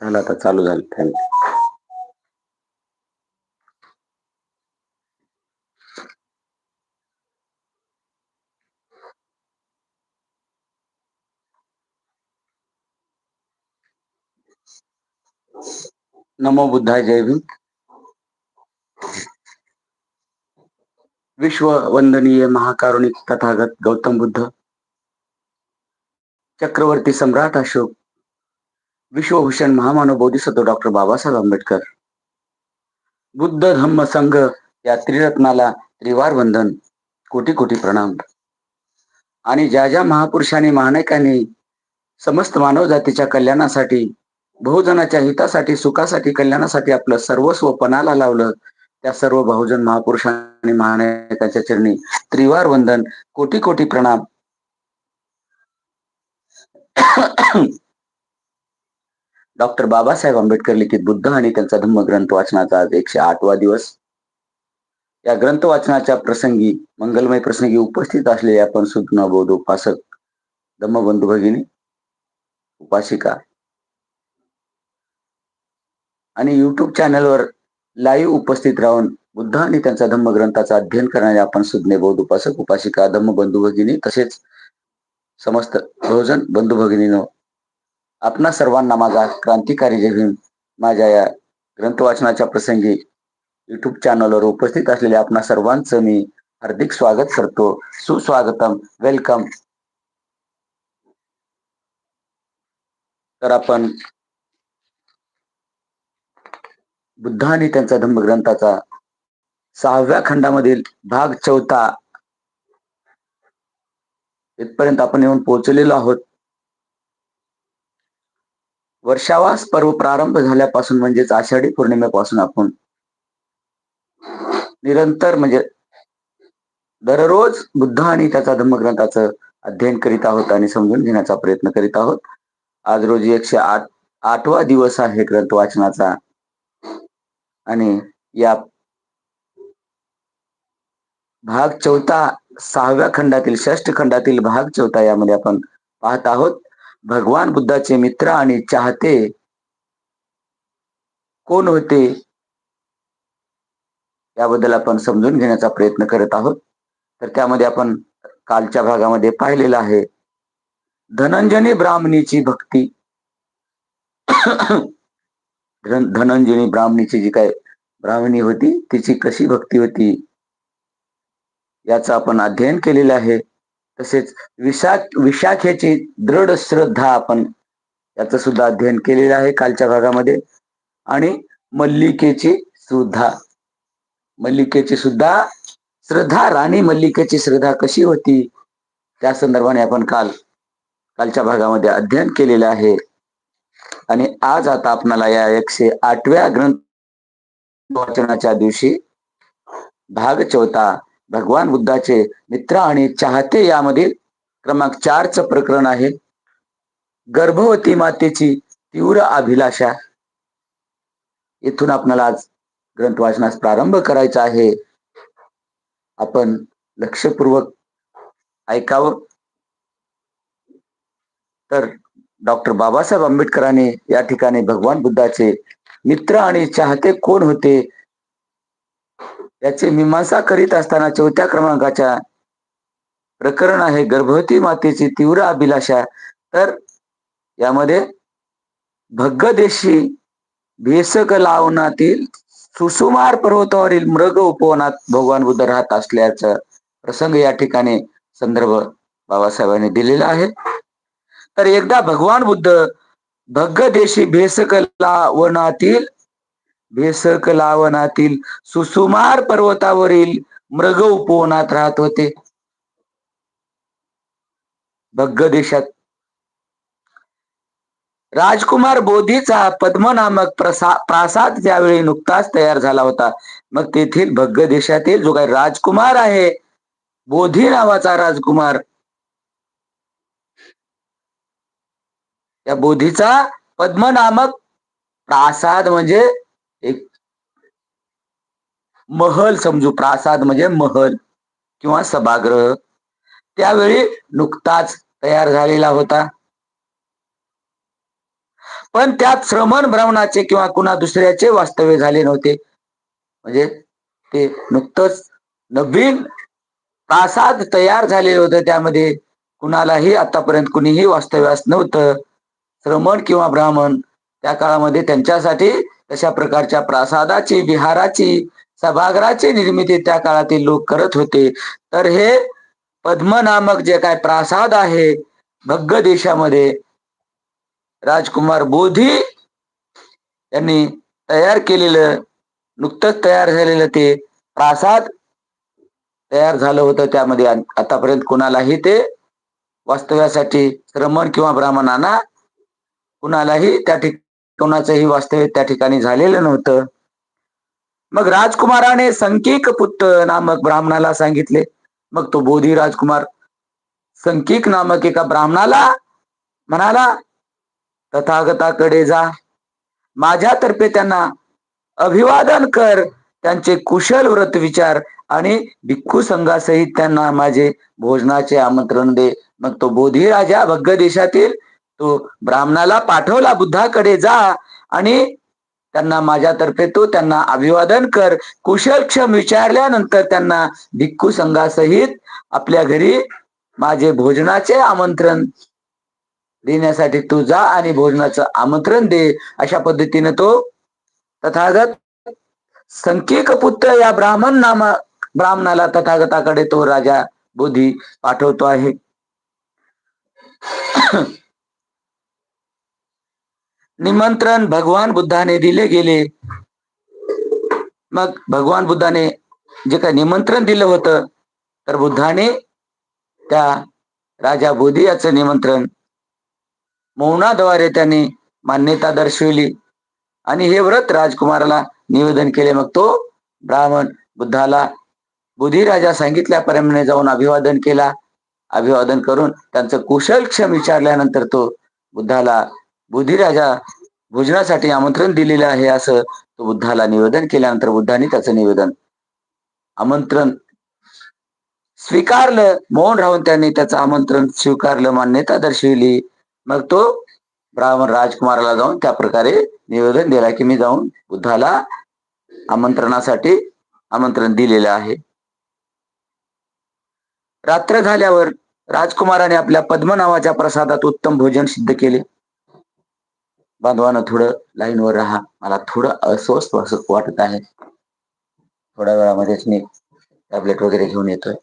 झालं आता चालू झालं थँक्यू नमो बुद्धाय जय भीम. विश्व वंदनीय महाकारुणिक तथागत गौतम बुद्ध. चक्रवर्ती सम्राट अशोक विश्वभूषण महामानव बोधिसत्व डॉक्टर बाबासाहेब आंबेडकर. बुद्ध धम्म संघ या त्रिरत्नाला त्रिवार वंदन कोटी कोटी प्रणाम. आणि ज्या ज्या महापुरुषांनी महानायकांनी समस्त मानव जातीच्या कल्याणासाठी बहुजनाच्या हितासाठी सुखासाठी कल्याणासाठी आपलं सर्वस्व पणाला लावलं त्या सर्व बहुजन महापुरुषांनी महानायकाच्या चरणी त्रिवार वंदन कोटी कोटी प्रणाम. डॉक्टर बाबासाहेब आंबेडकर लिखित बुद्ध आणि त्यांचा धम्मग्रंथ वाचनाचा आज एकशे आठवा दिवस. या ग्रंथ वाचनाच्या प्रसंगी मंगलमय प्रसंगी उपस्थित असलेले आपण सुज्ञ बौद्ध उपासक धम्मबंधू भगिनी उपासिका आणि युट्यूब चॅनलवर लाईव्ह उपस्थित राहून बुद्ध आणि त्यांचा धम्मग्रंथाचा अध्ययन करणारे आपण सुज्ञ बौद्ध उपासक उपासिका धम्मबंधू भगिनी तसेच समस्त बहुजन बंधू भगिनीनो आपणा सर्वांना माझा क्रांतिकारी जय माझ्या या ग्रंथ वाचनाच्या प्रसंगी युट्यूब चॅनलवर उपस्थित असलेल्या आपणा सर्वांचं मी हार्दिक स्वागत करतो. सुस्वागतम. वेलकम तर आपण बुद्ध आणि त्यांचा धम्मग्रंथाचा सहाव्या खंडामधील भाग चौथा इथपर्यंत आपण येऊन पोहोचलेलो आहोत. वर्षावास पर्व प्रारंभ झाल्यापासून म्हणजेच आषाढी पौर्णिमेपासून आपण निरंतर म्हणजे दररोज बुद्ध आणि त्याचा धम्मग्रंथाचं अध्ययन करीत आहोत आणि समजून घेण्याचा प्रयत्न करीत आहोत. आज रोजी एकशे आठ आठवा दिवस आहे ग्रंथ वाचनाचा. आणि या भाग चौथा सहाव्या खंडातील षष्ठ खंडातील भाग चौथा यामध्ये आपण पाहत आहोत. भगवान बुद्धाचे मित्र आणि चाहते कोण होते? याबद्दल आपण समजून घेण्याचा प्रयत्न करत आहोत. तर त्यामध्ये आपण कालच्या भागामध्ये पाहिलेलं आहे. धनंजनी ब्राह्मणीची भक्ती. धनंजनी ब्राह्मणीची जी काय ब्राह्मणी होती तिची कशी भक्ती होती? याचं आपण अध्ययन केलेलं आहे. तसेच विशाख विशाखेची दृढ श्रद्धा आपण याचं सुद्धा अध्ययन केलेलं आहे कालच्या भागामध्ये. आणि मल्लिकेची सुद्धा. मल्लिकेची सुद्धा श्रद्धा राणी मल्लिकेची श्रद्धा कशी होती? त्या संदर्भाने आपण काल कालच्या भागामध्ये अध्ययन केलेलं आहे. आणि आज आता आपणाला या एकशे आठव्या ग्रंथ वाचनाच्या दिवशी भाग चौथा भगवान बुद्धाचे मित्र आणि चाहते यामध्ये क्रमांक चारचं प्रकरण आहे. गर्भवती मातेची तीव्र अभिलाषा. इथून आपल्याला आज ग्रंथ वाचनास प्रारंभ करायचा आहे. आपण लक्षपूर्वक ऐकावं. तर डॉक्टर बाबासाहेब आंबेडकरांनी या ठिकाणी भगवान बुद्धाचे मित्र आणि चाहते कोण होते? याची मीमांसा करीत असताना चौथ्या क्रमांकाच्या प्रकरण आहे. गर्भवती मातेची तीव्र अभिलाषा. तर यामध्ये भग्गदेशी भेसक लावणातील सुसुमार पर्वतावरील मृग उपवनात भगवान बुद्ध राहत असल्याचा प्रसंग या ठिकाणी संदर्भ बाबासाहेबांनी दिलेला आहे. तर एकदा भगवान बुद्ध भग्गदेशी भेसक लावणातील भेसक लावनातील सुसुमार पर्वतावरील मृग उपवनात राहत होते. भग्ग देशात. राजकुमार बोधीचा पद्म नामक प्रसा प्रासाद त्यावेळी नुकताच तयार झाला होता. मग तेथील भग्ग देशातील जो काही राजकुमार आहे बोधी नावाचा राजकुमार त्या बोधीचा पद्म नामक प्रासाद म्हणजे एक महल समजू प्रासाद म्हणजे महल किंवा सभागृह. त्यावेळी नुकताच तयार झालेला होता. पण त्यात श्रमण ब्राह्मणाचे किंवा कुणा दुसऱ्याचे वास्तव्य झाले नव्हते. म्हणजे ते नुकतंच नवीन प्रासाद तयार झालेलं होतं. त्यामध्ये कुणालाही आतापर्यंत कुणीही वास्तव्यास नव्हतं. श्रमण किंवा ब्राह्मण त्या काळामध्ये त्यांच्यासाठी तशा प्रकारच्या प्रासादाची विहाराची सभागृहाची निर्मिती त्या काळातील लोक करत होते. तर हे पद्म नामक जे काय प्रासाद आहे भग्ग देशामध्ये राजकुमार बोधी यांनी तयार केलेलं नुकतंच तयार झालेलं ते प्रासाद तयार झालं होतं त्यामध्ये. आतापर्यंत कुणालाही ते वास्तव्यासाठी श्रमण किंवा ब्राह्मणांना कुणालाही त्या ठिकाणी कोणाचंही वास्तव्य त्या ठिकाणी झालेलं नव्हतं. मग राजकुमाराने संकीक पुत्र नामक ब्राह्मणाला सांगितले. मग तो बोधी राजकुमार संकीक नामक एका ब्राह्मणाला म्हणाला तथागताकडे जा. माझ्यातर्फे त्यांना अभिवादन कर. त्यांचे कुशल व्रत विचार आणि भिक्खू संघासहित त्यांना माझे भोजनाचे आमंत्रण दे. मग तो बोधी राजा भग्ग देशातील तो ब्राह्मणाला पाठवला बुद्धाकडे जा आणि त्यांना माझ्यातर्फे तो त्यांना अभिवादन कर. कुशलक्षम विचारल्यानंतर त्यांना भिक्खू संघासहित आपल्या घरी माझे भोजनाचे आमंत्रण देण्यासाठी तू जा आणि भोजनाचं आमंत्रण दे. अशा पद्धतीने तो तथागत संकेक पुत्र या ब्राह्मण नामा ब्राह्मणाला तथागताकडे तो राजा बोधी पाठवतो आहे. निमंत्रण भगवान बुद्धाने दिले गेले. मग भगवान बुद्धाने जे काही निमंत्रण दिलं होतं तर बुद्धाने त्या राजा बोधी निमंत्रण मौनाद्वारे त्यांनी मान्यता दर्शविली. आणि हे व्रत राजकुमाराला निवेदन केले. मग तो ब्राह्मण बुद्धाला बुधी राजा सांगितल्याप्रमाणे जाऊन अभिवादन केला. अभिवादन करून त्यांचं कुशलक्षम विचारल्यानंतर तो बुद्धाला बुद्धिराजा भोजनासाठी आमंत्रण दिलेलं आहे असं तो बुद्धाला निवेदन केल्यानंतर बुद्धाने त्याचं निवेदन आमंत्रण स्वीकारलं. मौन राहून त्यांनी त्याचं आमंत्रण स्वीकारलं मान्यता दर्शविली. मग तो ब्राह्मण राजकुमाराला जाऊन त्या प्रकारे निवेदन दिला की मी जाऊन बुद्धाला आमंत्रणासाठी आमंत्रण दिलेलं आहे. रात्र झाल्यावर राजकुमाराने आपल्या पद्म नावाच्या प्रसादात उत्तम भोजन सिद्ध केले. बांधवानं थोडं लाईनवर राहा. मला थोडं अस्वस्थ वाटत आहे. थोड्या वेळामध्येच मी टॅबलेट वगैरे घेऊन येतोय.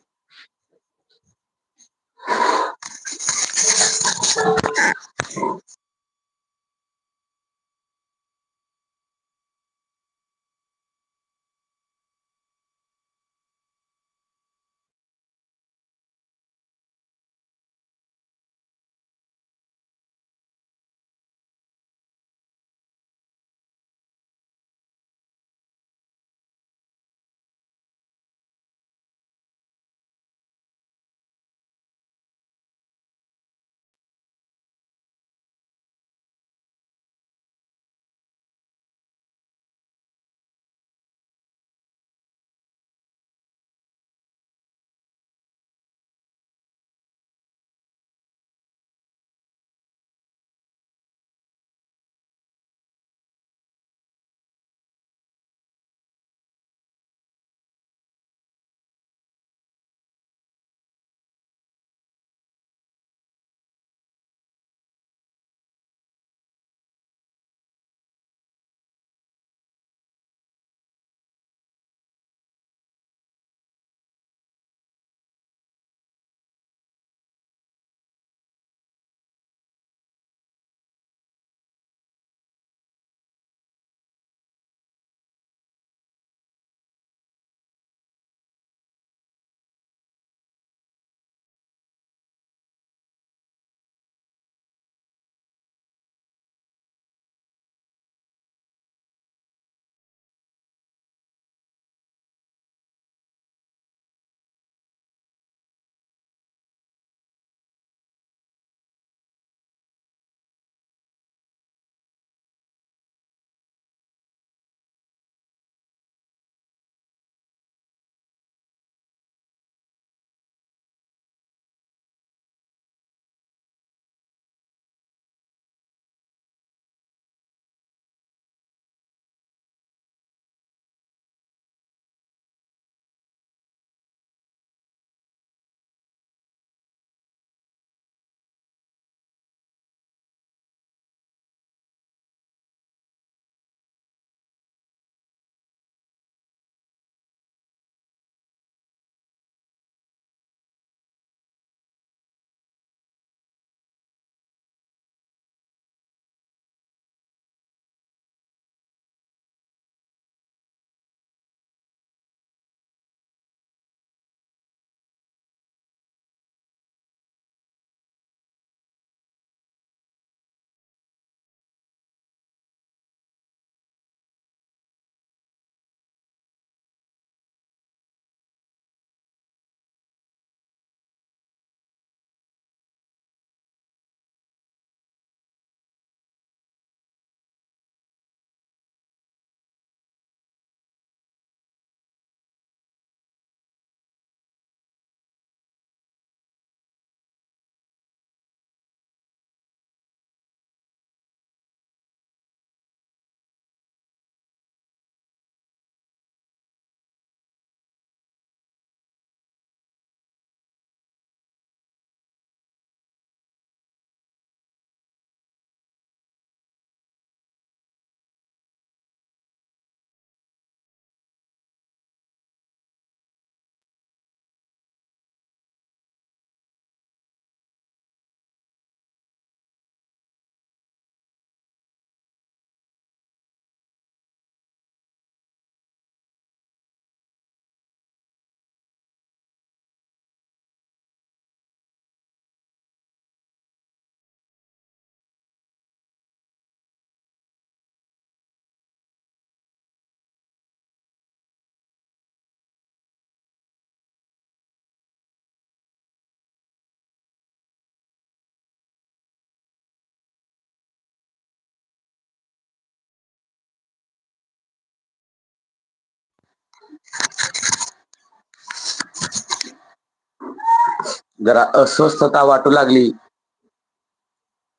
जरा अस्वस्थता वाटू लागली.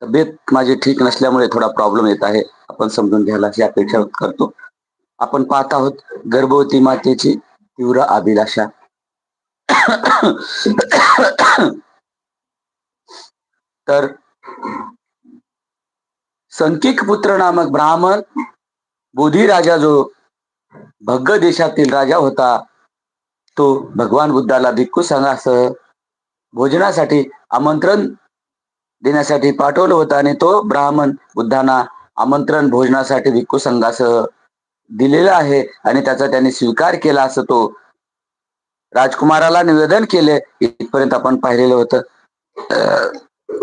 तब्येत माझी ठीक नसल्यामुळे थोडा प्रॉब्लेम येत आहे. आपण समजून घ्यायला अशी अपेक्षा करतो. आपण पाहत आहोत गर्भवती मातेची तीव्र अभिलाषा. तर संकिक पुत्र नामक ब्राह्मण बोधी राजा जो भग्ग देशातील राजा होता तो भगवान बुद्धाला भिक्खू संघासह भोजनासाठी आमंत्रण देण्यासाठी पाठवलं होतं आणि तो ब्राह्मण बुद्धांना आमंत्रण भोजनासाठी भिक्खू संघासह दिलेलं आहे आणि त्याचा त्याने स्वीकार केला असं तो राजकुमाराला निवेदन केले. इथपर्यंत आपण पाहिलेलं होतं.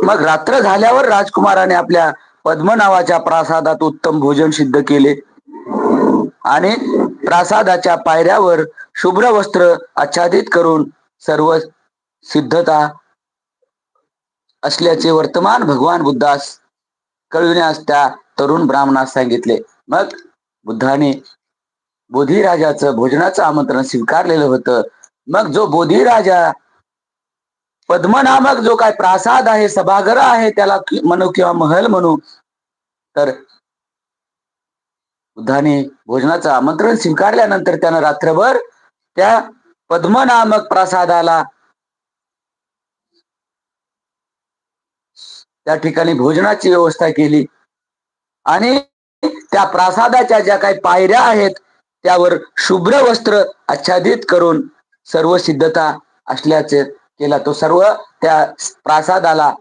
मग रात्र झाल्यावर राजकुमाराने आपल्या पद्म नावाच्या प्रासादात उत्तम भोजन सिद्ध केले. आणि प्रासादाच्या पायऱ्यावर शुभ्र वस्त्र आच्छादित करून सर्व सिद्धता असल्याचे वर्तमान भगवान बुद्धास कळविण्यास त्या तरुण ब्राह्मणास सांगितले. मग बुद्धाने बोधिराजाचं भोजनाचं आमंत्रण स्वीकारलेलं होतं. मग जो बोधिराजा पद्मनामक जो काय प्रासाद आहे सभागृह आहे त्याला म्हणू किंवा महल म्हणू तर बुद्धाने भोजनाचं आमंत्रण स्वीकारल्यानंतर त्यानं रात्रभर त्या पद्मनामक प्रासादाला त्या ठिकाणी भोजनाची व्यवस्था केली. आणि त्या प्रासादाच्या ज्या काही पायऱ्या आहेत त्यावर शुभ्र वस्त्र आच्छादित करून सर्व सिद्धता असल्याचे केला. तो सर्व त्या प्रासादाला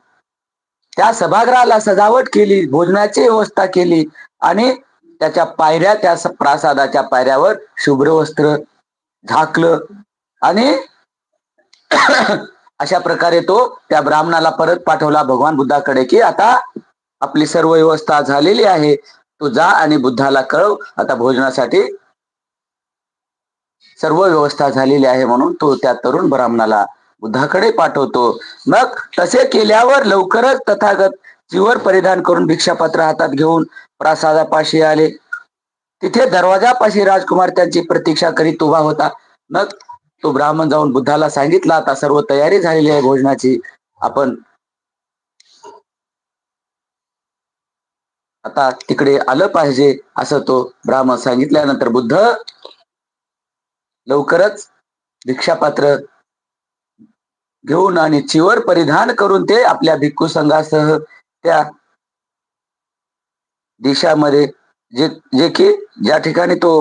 त्या सभागृहाला सजावट केली भोजनाची व्यवस्था केली आणि त्याच्या पायऱ्या त्या प्रासादाच्या पायऱ्यावर शुभ्र वस्त्र झाकलं. आणि अशा प्रकारे तो त्या ब्राह्मणाला परत पाठवला भगवान बुद्धाकडे की आता आपली सर्व व्यवस्था झालेली आहे. तू जा आणि बुद्धाला कळव. आता भोजनासाठी सर्व व्यवस्था झालेली आहे म्हणून तो त्या तरुण ब्राह्मणाला बुद्धाकडे पाठवतो. मग तसे केल्यावर लवकरच तथागत चिवर परिधान करून भिक्षापत्र हातात घेऊन प्रासादापाशी आले. तिथे दरवाजापाशी राजकुमार त्यांची प्रतीक्षा करीत उभा होता. मग तो ब्राह्मण जाऊन बुद्धाला सांगितला आता सर्व तयारी झालेली आहे भोजनाची. आपण आता तिकडे आलं पाहिजे असं तो ब्राह्मण सांगितल्यानंतर बुद्ध लवकरच भिक्षापात्र घेऊन आणि चिवर परिधान करून ते आपल्या भिक्खू संघासह त्या दिशामध्ये जे जे की ज्या ठिकाणी तो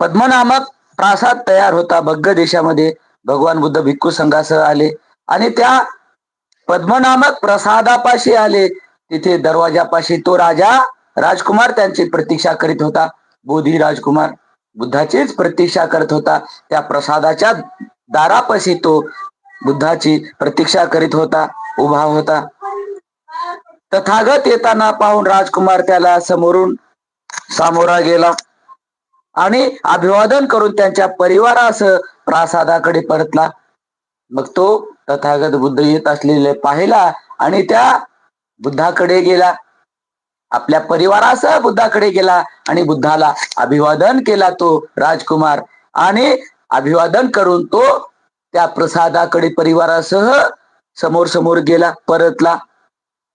पद्मनामक प्रासाद तयार होता. भग्ग देशामध्ये भगवान बुद्ध भिक्खू संघासह आले आणि त्या पद्मनामक प्रसादापाशी आले. तिथे दरवाजापाशी तो राजा राजकुमार त्यांची प्रतीक्षा करीत होता. बोधी राजकुमार बुद्धाचीच प्रतीक्षा करत होता. त्या प्रसादाच्या दारापाशी तो बुद्धाची प्रतीक्षा करीत होता उभा होता. तथागत येताना पाहून राजकुमार त्याला समोरून सामोरा गेला. आणि अभिवादन करून त्यांच्या परिवारासह प्रासादाकडे परतला. मग तो तथागत बुद्ध येत असलेले पाहिला आणि त्या बुद्धाकडे गेला. आपल्या परिवारासह बुद्धाकडे गेला आणि बुद्धाला अभिवादन केला तो राजकुमार. आणि अभिवादन करून तो त्या प्रसादाकडे परिवारासह समोर समोर गेला परतला.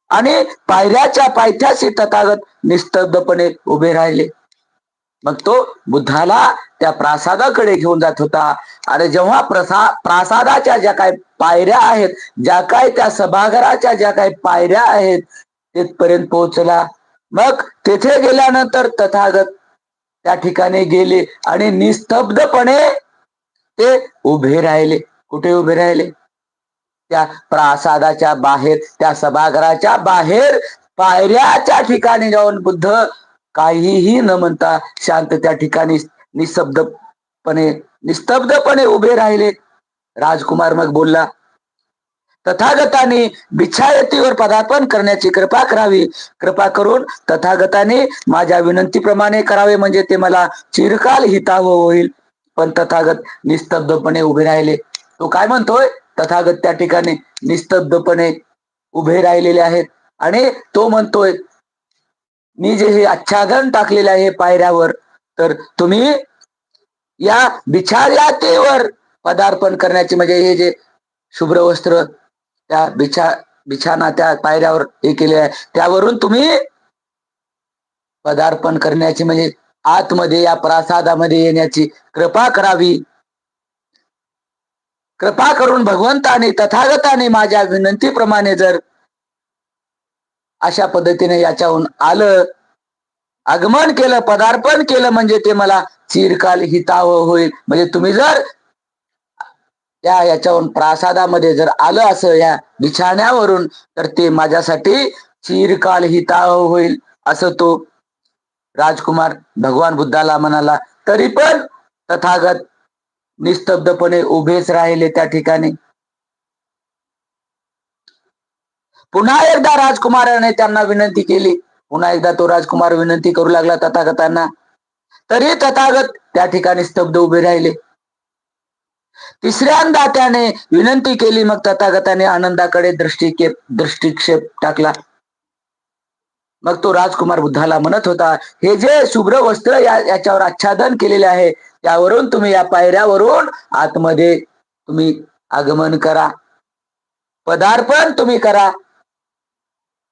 आणि पायऱ्याच्या पायथ्याशी तथागत निस्तब्धपणे उभे राहिले. मग तो बुद्धाला त्या प्रासादाकडे घेऊन जात होता. आणि जेव्हा प्रसा प्रासादाच्या ज्या काही पायऱ्या आहेत ज्या काय त्या सभागृहाच्या ज्या काही पायऱ्या आहेत तिथपर्यंत पोहोचला. मग तेथे गेल्यानंतर तथागत त्या ठिकाणी गेले आणि निस्तब्धपणे ते उभे राहिले. कुठे उभे राहिले? त्या प्रासादाच्या बाहेर त्या सभागृहाच्या बाहेर पायऱ्याच्या ठिकाणी जाऊन बुद्ध काहीही न म्हणता शांत त्या ठिकाणी निशब्दपणे निस्तब्धपणे उभे राहिले. राजकुमार मग बोलला तथागताने बिछायतीवर पदार्पण करण्याची कृपा करावी. कृपा करून तथागताने माझ्या विनंतीप्रमाणे करावे म्हणजे ते मला चिरकाल हिताव होईल. पण तथागत निस्तब्धपणे उभे राहिले. तो काय म्हणतोय? तथागत त्या ठिकाणी निस्तब्धपणे उभे राहिलेले आहेत. आणि तो म्हणतोय मी जे हे आच्छादन टाकलेले आहे पायऱ्यावर तर तुम्ही या बिछायातेवर पदार्पण करण्याची म्हणजे हे जे शुभ्र वस्त्र त्या बिछा बिछाना त्या पायऱ्यावर हे केले आहे त्यावरून तुम्ही पदार्पण करण्याची म्हणजे आतमध्ये या प्रासादामध्ये येण्याची कृपा करावी. कृपा करून भगवंताने तथागताने माझ्या विनंतीप्रमाणे जर अशा पद्धतीने याच्याहून आलं. आगमन केलं पदार्पण केलं म्हणजे ते मला चिरकाल हिताव होईल. म्हणजे तुम्ही जर त्या याच्यावरून प्रासादामध्ये जर आलं असं या बिछाण्यावरून तर ते माझ्यासाठी चिरकाल हिताव होईल असं तो राजकुमार भगवान बुद्धाला म्हणाला. तरी पण तथागत निस्तब्धपणे उभेच राहिले त्या ठिकाणी. पुन्हा एकदा राजकुमाराने त्यांना विनंती केली. पुन्हा एकदा तो राजकुमार विनंती करू लागला तथागतांना तरी तथागत त्या ठिकाणी स्तब्ध उभे राहिले. तिसऱ्यांदा त्याने विनंती केली मग तथागताने आनंदाकडे दृष्टिक्षेप दृष्टिक्षेप टाकला. मग तो राजकुमार बुद्धाला म्हणत होता हे जे शुभ्र वस्त्र या याच्यावर आच्छादन केलेले आहे त्यावरून तुम्ही या पायऱ्यावरून आतमध्ये तुम्ही आगमन करा. पदार्पण तुम्ही करा.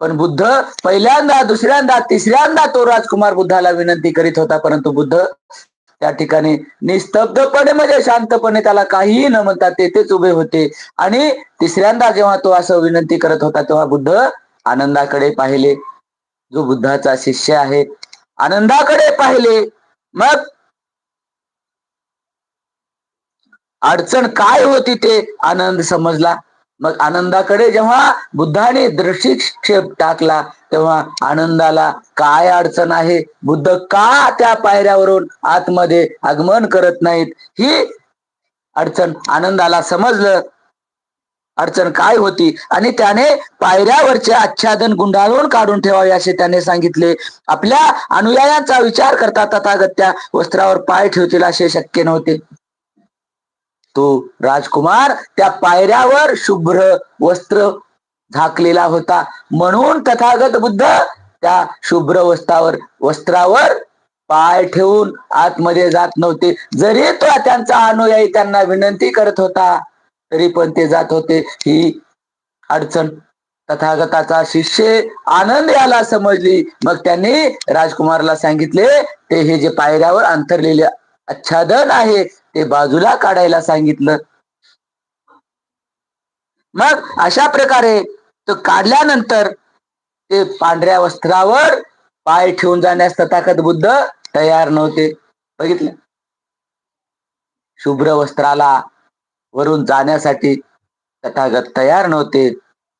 पण बुद्ध पहिल्यांदा दुसऱ्यांदा तिसऱ्यांदा तो राजकुमार बुद्धाला विनंती करीत होता परंतु बुद्ध त्या ठिकाणी निस्तब्धपणे म्हणजे शांतपणे त्याला काहीही न म्हणता तेथेच उभे होते. आणि तिसऱ्यांदा जेव्हा तो असं विनंती करत होता तेव्हा बुद्ध आनंदाकडे पाहिले. जो बुद्धाचा शिष्य आहे आनंदाकडे पाहिले. मग अडचण काय होती ते आनंद समजला. मग आनंदाकडे जेव्हा बुद्धाने दृष्टिक्षेप टाकला तेव्हा आनंदाला काय अडचण आहे? बुद्ध का त्या पायऱ्यावरून आतमध्ये आगमन करत नाहीत? ही अडचण आनंदाला समजलं. अडचण काय होती? आणि त्याने पायऱ्यावरचे आच्छादन गुंडाळून काढून ठेवावे असे त्याने सांगितले. आपल्या अनुयायांचा विचार करता तथागत त्या वस्त्रावर पाय ठेवतील असे शक्य नव्हते. तो राजकुमार त्या पायऱ्यावर शुभ्र वस्त्र झाकलेला होता. म्हणून तथागत बुद्ध त्या शुभ्र वस्त्रावर वस्त्रावर पाय ठेवून आतमध्ये जात नव्हते. जरी तो त्यांचा अनुयायी त्यांना विनंती करत होता तरी पण ते जात होते. ही अडचण तथागताचा शिष्य आनंद याला समजली. मग त्यांनी राजकुमारला सांगितले ते हे जे पायऱ्यावर अंतरलेले आच्छादन आहे ते बाजूला काढायला सांगितलं. मग अशा प्रकारे तो काढल्यानंतर ते पांढऱ्या वस्त्रावर पाय ठेवून जाण्यास तथागत बुद्ध तयार नव्हते. बघितलं? शुभ्र वस्त्राला वरून जाण्यासाठी तथागत तयार नव्हते.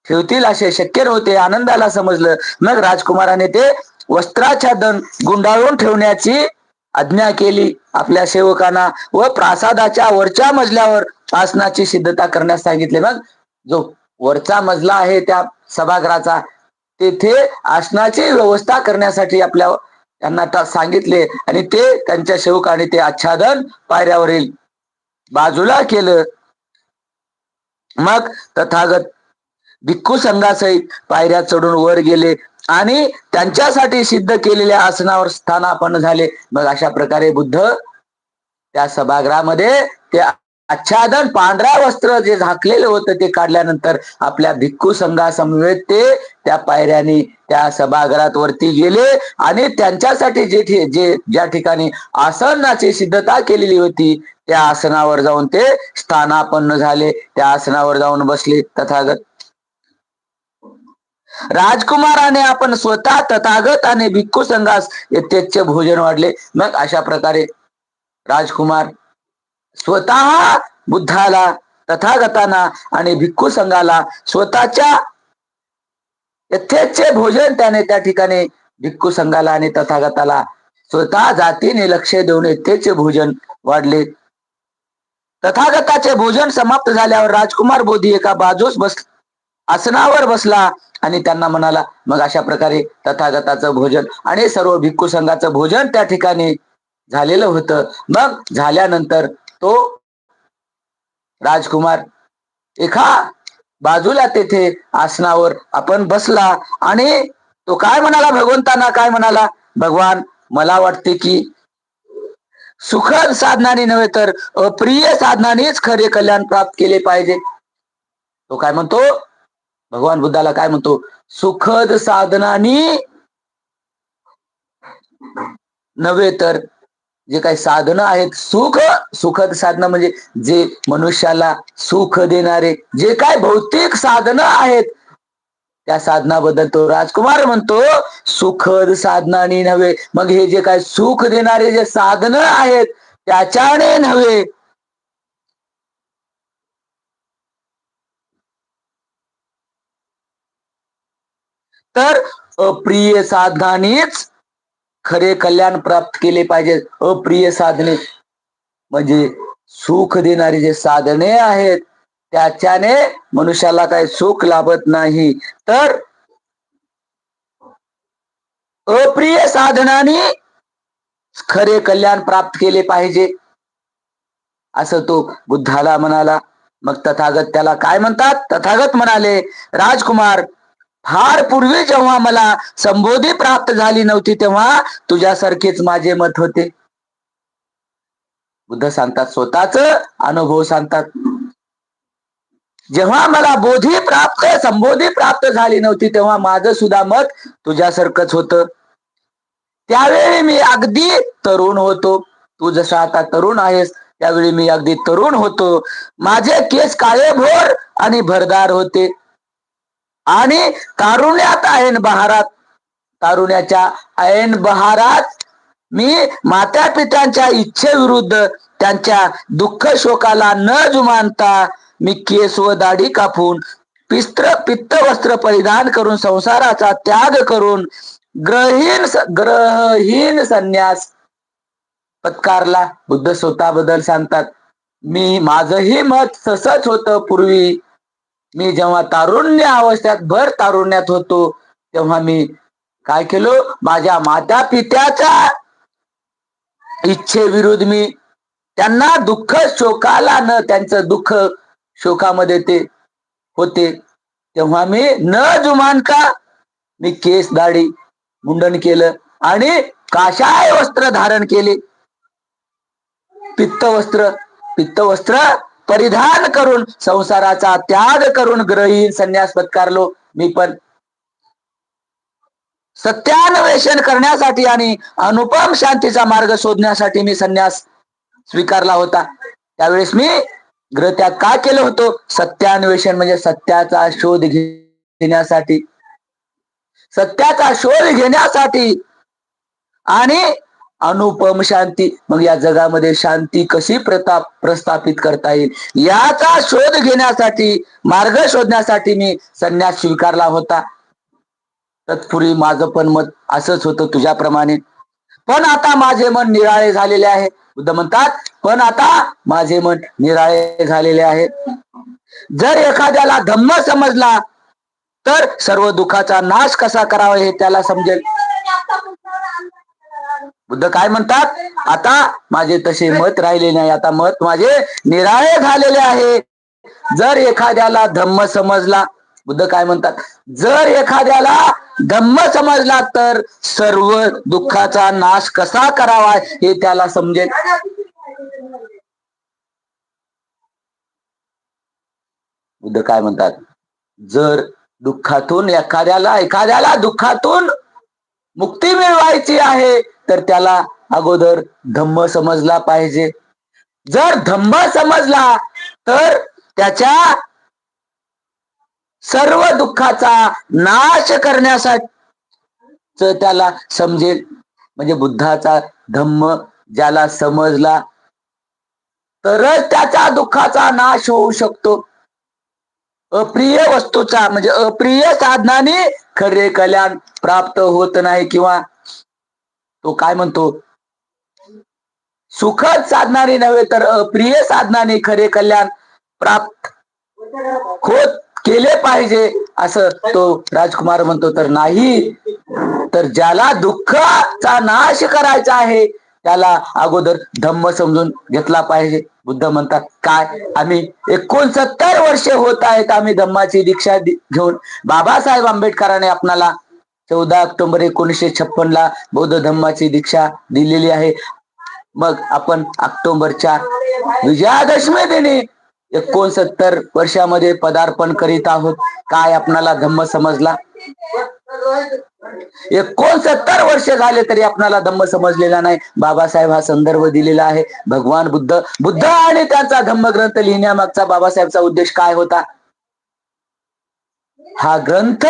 ठेवतील असे शक्य नव्हते आनंदाला समजलं. मग राजकुमाराने ते वस्त्राच्छादन गुंडाळून ठेवण्याची आज्ञा केली आपल्या सेवकांना व प्रासादाच्या वरच्या मजल्यावर आसनाची सिद्धता करण्यास सांगितले. मग जो वरचा मजला आहे त्या सभागृहाचा तेथे आसनाची व्यवस्था करण्यासाठी आपल्या त्यांना सांगितले आणि ते त्यांच्या सेवकाने ते आच्छादन पायऱ्यावरील बाजूला केलं. मग तथागत भिक्खू संघासहित पायऱ्या चढून वर गेले. आणि त्यांच्यासाठी सिद्ध केलेल्या आसनावर स्थानापन्न झाले. मग अशा प्रकारे बुद्ध त्या सभागृहामध्ये ते आच्छादन पांढरा वस्त्र जे झाकलेलं होतं ते काढल्यानंतर आपल्या भिक्खू संघासमवेत ते त्या पायऱ्याने त्या सभागृहात वरती गेले आणि त्यांच्यासाठी जे जे ज्या ठिकाणी आसनाची सिद्धता केलेली होती त्या आसनावर जाऊन ते स्थानापन्न झाले. त्या आसनावर जाऊन बसले. तथागत राजकुमाराने आपण स्वतः तथागत आणि भिक्खू संघास यथेच्छ भोजन वाढले. मग अशा प्रकारे राजकुमार स्वतः बुद्धाला तथागतांना आणि भिक्खू संघाला स्वतःच्या यथेच्छ भोजन त्याने त्या ठिकाणी भिक्खू संघाला आणि तथागताला स्वतः जातीने लक्ष देऊन यथेचे भोजन वाढले. तथागताचे भोजन समाप्त झाल्यावर राजकुमार बोधी एका बाजूस बस आसनावर बसला आणि त्यांना म्हणाला मग अशा प्रकारे तथागताचं भोजन आणि सर्व भिक्खू संघाचं भोजन त्या ठिकाणी झालेलं होतं. मग झाल्यानंतर तो राजकुमार एका बाजूला तेथे आसनावर आपण बसला आणि तो काय म्हणाला भगवंतांना काय म्हणाला भगवान मला वाटते की सुखद साधनाने नव्हे तर अप्रिय साधनानेच खरे कल्याण प्राप्त केले पाहिजे. तो काय म्हणतो भगवान बुद्धाला काय म्हणतो? सुखद साधनानी नव्हे तर जे काही साधनं आहेत सुख सुखद साधनं म्हणजे जे मनुष्याला सुख देणारे जे काय भौतिक साधनं आहेत त्या साधनाबद्दल तो राजकुमार म्हणतो सुखद साधनानी नव्हे. मग हे जे काय सुख देणारे जे साधनं आहेत त्याच्याने नव्हे. तर अप्रिय साधनानेच खरे कल्याण प्राप्त केले पाहिजे. अप्रिय साधने म्हणजे सुख देणारी जे साधने आहेत त्याच्याने मनुष्याला काही सुख लाभत नाही. तर अप्रिय साधनाने खरे कल्याण प्राप्त केले पाहिजे. असं तो बुद्धाला म्हणाला. मग तथागत त्याला काय म्हणतात? तथागत म्हणाले राजकुमार फार पूर्वी जेव्हा मला संबोधी प्राप्त झाली नव्हती तेव्हा तुझ्यासारखेच माझे मत होते. बुद्ध सांगतात स्वतःच अनुभव सांगतात. जेव्हा मला बोधी प्राप्त संबोधी प्राप्त झाली नव्हती तेव्हा माझं सुद्धा मत तुझ्यासारखंच होतं. त्यावेळी मी अगदी तरुण होतो. तू जसा आता तरुण आहेस त्यावेळी मी अगदी तरुण होतो. माझे केस काळेभोर आणि भरदार होते. आणि तारुण्यात ऐन बहारात. तारुण्याच्या ऐन बहारात मी माता पित्यांच्या इच्छेविरुद्ध त्यांच्या दुःख शोकाला न जुमानता मी केस व दाढी कापून पिस्त्र पित्त वस्त्र परिधान करून संसाराचा त्याग करून ग्रहीन ग्रहहीन संन्यास पत्कारला. बुद्ध स्वतःबद्दल सांगतात मी माझंही मत तसंच होतं पूर्वी. मी जेव्हा तारुण्य अवस्थेत भर तारुण्यात होतो तेव्हा मी काय केलो? माझ्या माता पित्याच्या इच्छेविरुद्ध मी त्यांना दुःख शोकाला न त्यांचं दुःख शोकामध्ये ते होते. तेव्हा मी न जुमान का मी केस दाढी मुंडन केलं आणि काशाय वस्त्र धारण केले. पित्त वस्त्र पित्त वस्त्र परिधान करून संसाराचा त्याग करून ग्रहीन संन्यास पत्कारलो मी पण सत्यान्वेषण करण्यासाठी आणि अनुपम शांतीचा मार्ग शोधण्यासाठी मी संन्यास स्वीकारला होता. त्यावेळेस मी ग्रह काय केलं होतो? सत्यान्वेषण म्हणजे सत्याचा शोध घेण्यासाठी. सत्याचा शोध घेण्यासाठी आणि अनुपम शांती. मग या जगामध्ये शांती कशी प्रताप प्रस्थापित करता येईल? याचा शोध घेण्यासाठी मार्ग शोधण्यासाठी मी संन्यास स्वीकारला होता. तत्पूर्वी माझं पण मत असंच होतं तुझ्याप्रमाणे. पण आता माझे मन निराळे झालेले आहे. बुद्ध म्हणतात पण आता माझे मन निराळे झालेले आहे. जर एखाद्याला धम्म समजला तर सर्व दुःखाचा नाश कसा करावा हे त्याला समजेल. बुद्ध काय म्हणतात? आता माझे तसे मत राहिले नाही. आता मत माझे निराळे झालेले आहे. जर एखाद्याला धम्म समजला बुद्ध काय म्हणतात? जर एखाद्याला धम्म समजला तर सर्व दुःखाचा नाश कसा करावा हे त्याला समजेल. बुद्ध काय म्हणतात? जर दुःखातून एखाद्याला एखाद्याला दुःखातून मुक्ती मिळवायची आहे तर त्याला अगोदर धम्म समजला पाहिजे. जर धम्म समजला तर त्याच्या सर्व दुःखाचा नाश करण्यासाठी त्याला समजेल. म्हणजे बुद्धाचा धम्म ज्याला समजला तरच त्याच्या दुःखाचा नाश होऊ शकतो. अप्रिय वस्तूचा म्हणजे अप्रिय साधनाने खरे कल्याण प्राप्त होत नाही किंवा तो काय म्हणतो? सुखद साधनाने नव्हे तर अप्रिय साधनाने खरे कल्याण प्राप्त होत केले पाहिजे असं तो राजकुमार म्हणतो. तर नाही तर ज्याला दुःखाचा नाश करायचा आहे त्याला अगोदर धम्म समजून घेतला पाहिजे. बुद्ध म्हणतात काय? आम्ही एकोणसत्तर वर्षे होत आहेत आम्ही धम्माची दीक्षा घेऊन बाबासाहेब आंबेडकरांनी आपणाला चौदा ऑक्टोबर एकोणीसशे छप्पन ला बौद्ध धम्माची दीक्षा दिलेली आहे. मग आपण ऑक्टोबरच्या विजयादशमी दिनी एकोणसत्तर वर्षामध्ये पदार्पण करीत आहोत. काय आपणाला धम्म समजला? एकोणसत्तर वर्ष झाले तरी आपणाला धम्म समजलेला नाही. बाबासाहेब हा संदर्भ दिलेला आहे. भगवान बुद्ध बुद्ध आणि त्यांचा धम्मग्रंथ लिहिण्यामागचा बाबासाहेबचा उद्देश काय होता? हा ग्रंथ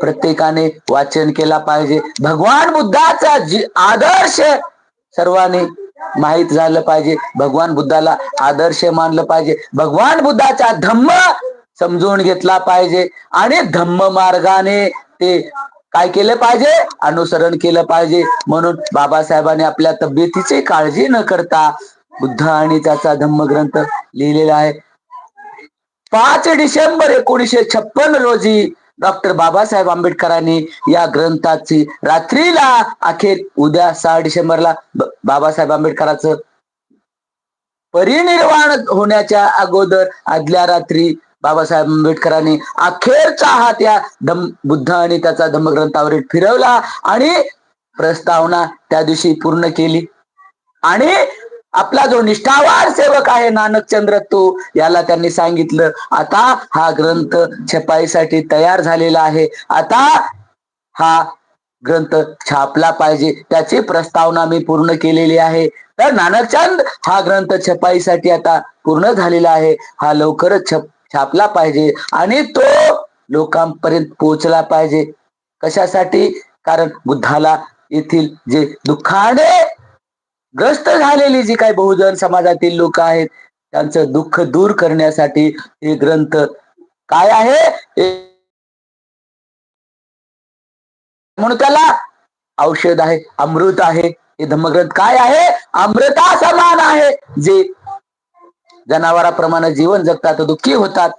प्रत्येकाने वाचन केला पाहिजे. भगवान बुद्धाचा जी आदर्श सर्वांनी माहीत झालं पाहिजे. भगवान बुद्धाला आदर्श मानलं पाहिजे. भगवान बुद्धाचा धम्म समजून घेतला पाहिजे. आणि धम्म मार्गाने ते काय केलं पाहिजे? अनुसरण केलं पाहिजे. म्हणून बाबासाहेबांनी आपल्या तब्येतीची काळजी न करता बुद्ध आणि त्याचा धम्मग्रंथ लिहिलेला आहे. पाच डिसेंबर एकोणीसशे छप्पन रोजी डॉक्टर बाबासाहेब आंबेडकरांनी या ग्रंथाची रात्रीला अखेर उद्या सहा डिसेंबरला बाबासाहेब आंबेडकरांचं परिनिर्वाण होण्याच्या अगोदर आदल्या रात्री बाबासाहेब आंबेडकरांनी अखेरचा हात या धम बुद्ध आणि त्याचा धम्मग्रंथावर फिरवला आणि प्रस्तावना त्या दिवशी पूर्ण केली. आणि आपला जो निष्ठावान सेवक आहे नानकचंद्र तो याला त्यांनी सांगितलं आता हा ग्रंथ छपाईसाठी तयार झालेला आहे. आता हा ग्रंथ छापला पाहिजे. त्याची प्रस्तावना मी पूर्ण केलेली आहे. तर नानकचंद हा ग्रंथ छपाईसाठी आता पूर्ण झालेला आहे. हा लवकरच छप छापला पाहिजे आणि तो लोकांपर्यंत पोहोचला पाहिजे. कशासाठी? कारण बुद्धाला येथील जे दुःखाने ग्रस्त झालेली जी काही बहुजन समाजातील लोक आहेत त्यांचं दुःख दूर करण्यासाठी हे ग्रंथ काय आहे? म्हणून त्याला औषध आहे अमृत आहे. हे धम्मग्रंथ काय आहे? अमृता समान आहे. जे जनावराप्रमाणे जीवन जगतात दुःखी होतात.